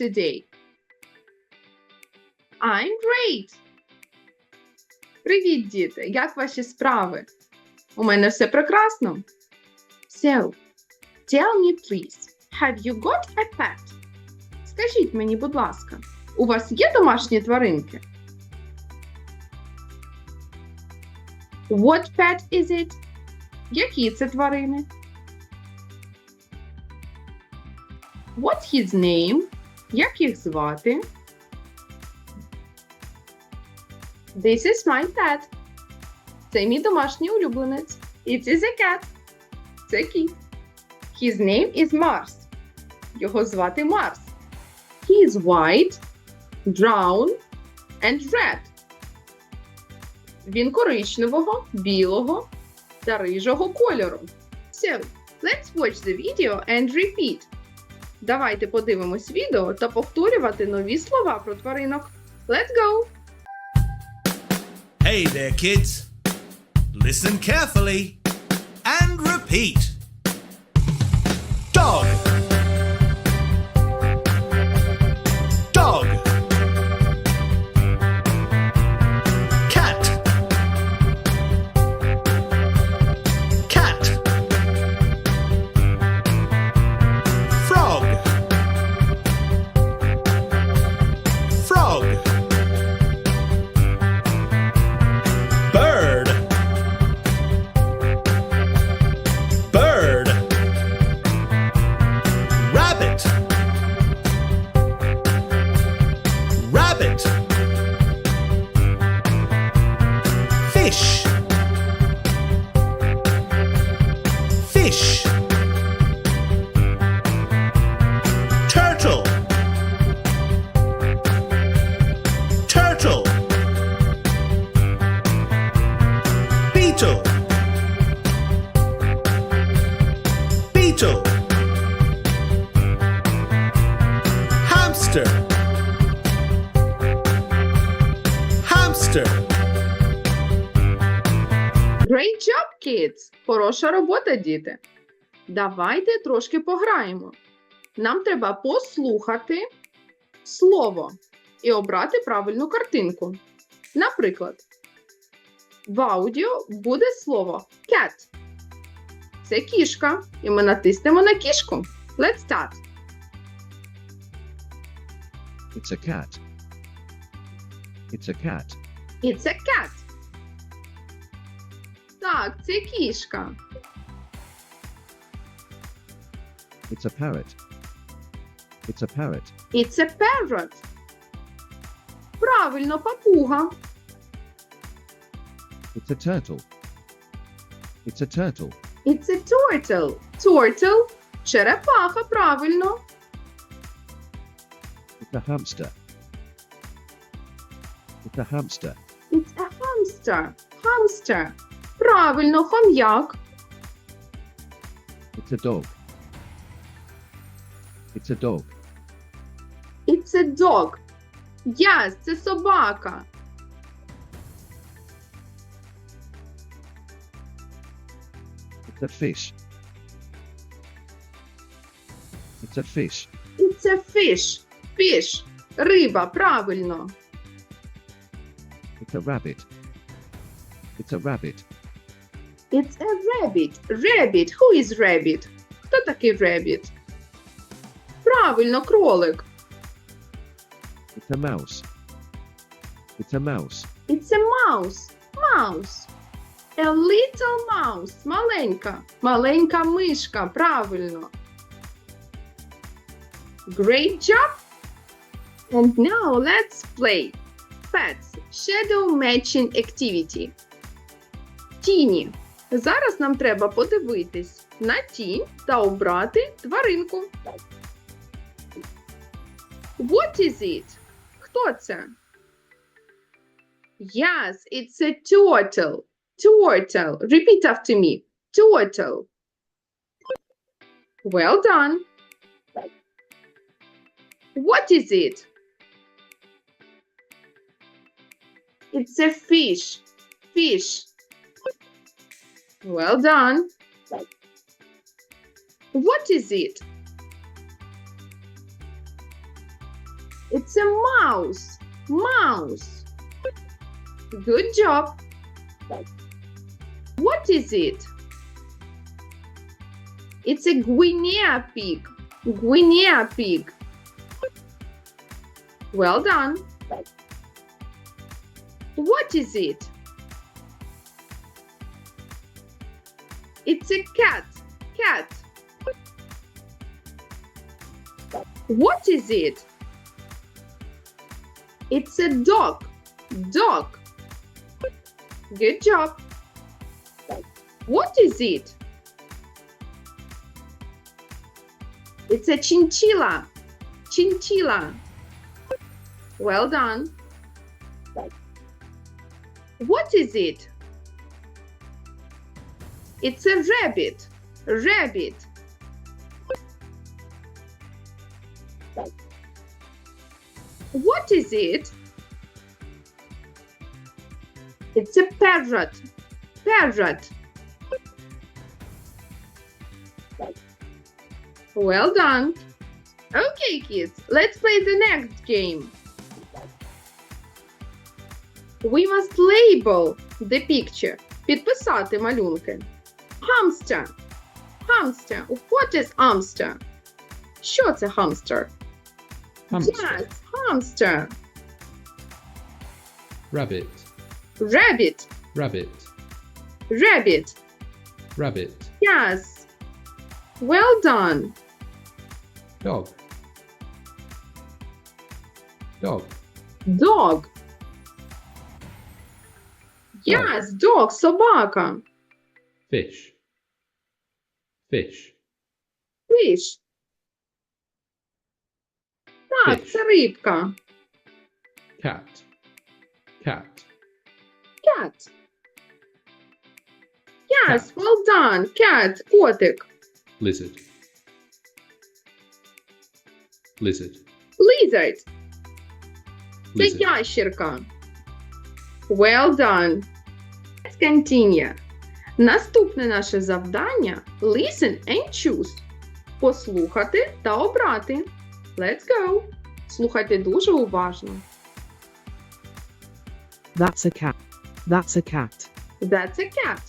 today? I'm great. Привіт, діти! Як ваші справи? У мене все прекрасно. So, tell me please, have you got a pet? Скажіть мені, будь ласка, у вас є домашні тваринки? What pet is it? Які це тварини? What's his name? Як їх звати? This is my pet. Це мій домашній улюбленець. It is a cat. Це кіт. His name is Mars. Його звати Марс. He is white, brown and red. Він коричневого, білого та рижого кольору. So, let's watch the video and repeat. Давайте подивимось відео та повторювати нові слова про тваринок. Let's go! Hey there, kids. Listen carefully and repeat. Hamster. Great job, kids! Хороша робота, діти. Давайте трошки пограємо. Нам треба послухати слово і обрати правильну картинку. Наприклад, в аудіо буде слово cat. Це кішка, і ми натиснемо на кішку. Let's start. It's a cat. It's a cat. It's a cat. Так, це кішка. It's a parrot. It's a parrot. It's a parrot. Правильно, папуга. It's a turtle. It's a turtle. It's a turtle. Turtle. Черепаха, правильно. It's a hamster. It's a hamster. It's a hamster. Hamster. Правильно, хом'як. It's a dog. It's a dog. It's a dog. Yes, це собака. It's a fish. It's a fish. It's a fish. Fish. Риба, правильно. It's a rabbit. It's a rabbit. It's a rabbit. Rabbit. Who is rabbit? Хто такий rabbit? Правильно, кролик. It's a mouse. It's a mouse. It's a mouse. Mouse. A little mouse. Маленька. Маленька мишка. Правильно. Great job. And now let's play. Pets. Shadow matching activity. Тіні. Зараз нам треба подивитись на тінь та обрати тваринку. What is it? Хто це? Yes, it's a turtle. Turtle. Repeat after me. Turtle. Well done. What is it? It's a fish. Fish. Well done. What is it? It's a mouse. Mouse. Good job. What is it? It's a guinea pig. Guinea pig. Well done. What is it? It's a cat. Cat. What is it? It's a dog. Dog. Good job. What is it? It's a chinchilla. Chinchilla. Well done. What is it? It's a rabbit. Rabbit. What is it? It's a parrot. Parrot. Well done. Okay, kids, let's play the next game. We must label the picture. Підписати малюнки. Hamster. Hamster. What is hamster? Що це hamster? Hamster. Yes, hamster. Rabbit. Rabbit. Rabbit. Rabbit. Rabbit. Yes. Well done. Dog. Dog. Dog. Yes, dog, собака. Fish. Fish. Fish. Так, Fish. це рибка. Cat. Cat. Cat. Yes, well done. Cat, котик. Lizard. Lizard. Lizard. Це Lizard. ящерка. Well done. Continue. Наступне наше завдання listen and choose. Послухати та обрати. Let's go. Слухайте дуже уважно. That's a cat. That's a cat. That's a cat.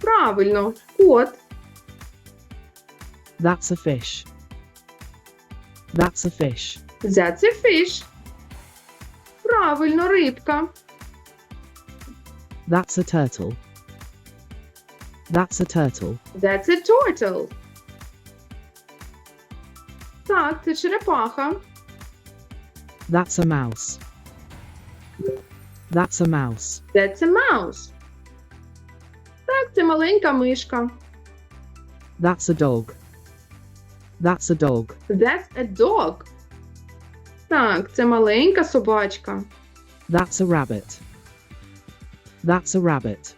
Правильно, кот. That's a fish. That's a fish. That's a fish. Правильно, рибка. That's a turtle. That's a turtle. That's a turtle. Так, це черепаха. That's a mouse. That's a mouse. That's a mouse. Так, це маленька мишка. That's a dog. That's a dog. That's a dog. Так, це маленька собачка. That's a rabbit. That's a rabbit.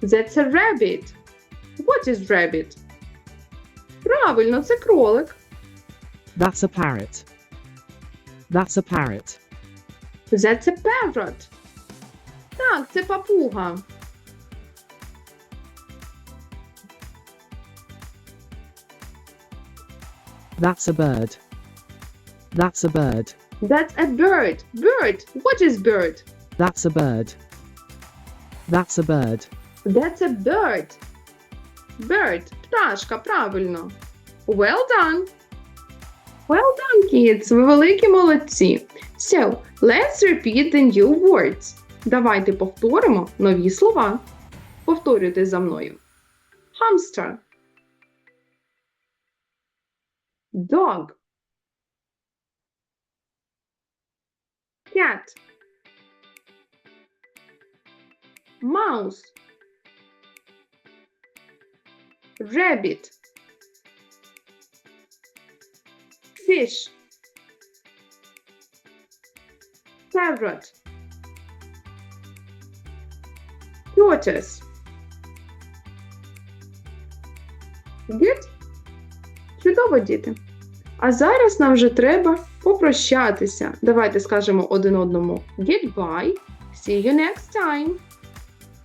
That's a rabbit. What is rabbit? Правильно, це кролик. That's a parrot. That's a parrot. That's a parrot. Так, це папуга. That's a bird. That's a bird. That's a bird. Bird. What is bird? That's a bird. That's a bird. That's a bird. Bird. Пташка, правильно. Well done. Well done, kids. Ви великі молодці. So, let's repeat the new words. Давайте повторимо нові слова. Повторюйте за мною. Hamster. Dog. Cat. Mouse. rabbit fish parrot tortoise Good? Чудово, діти. А зараз нам вже треба попрощатися. Давайте скажемо один одному goodbye. See you next time.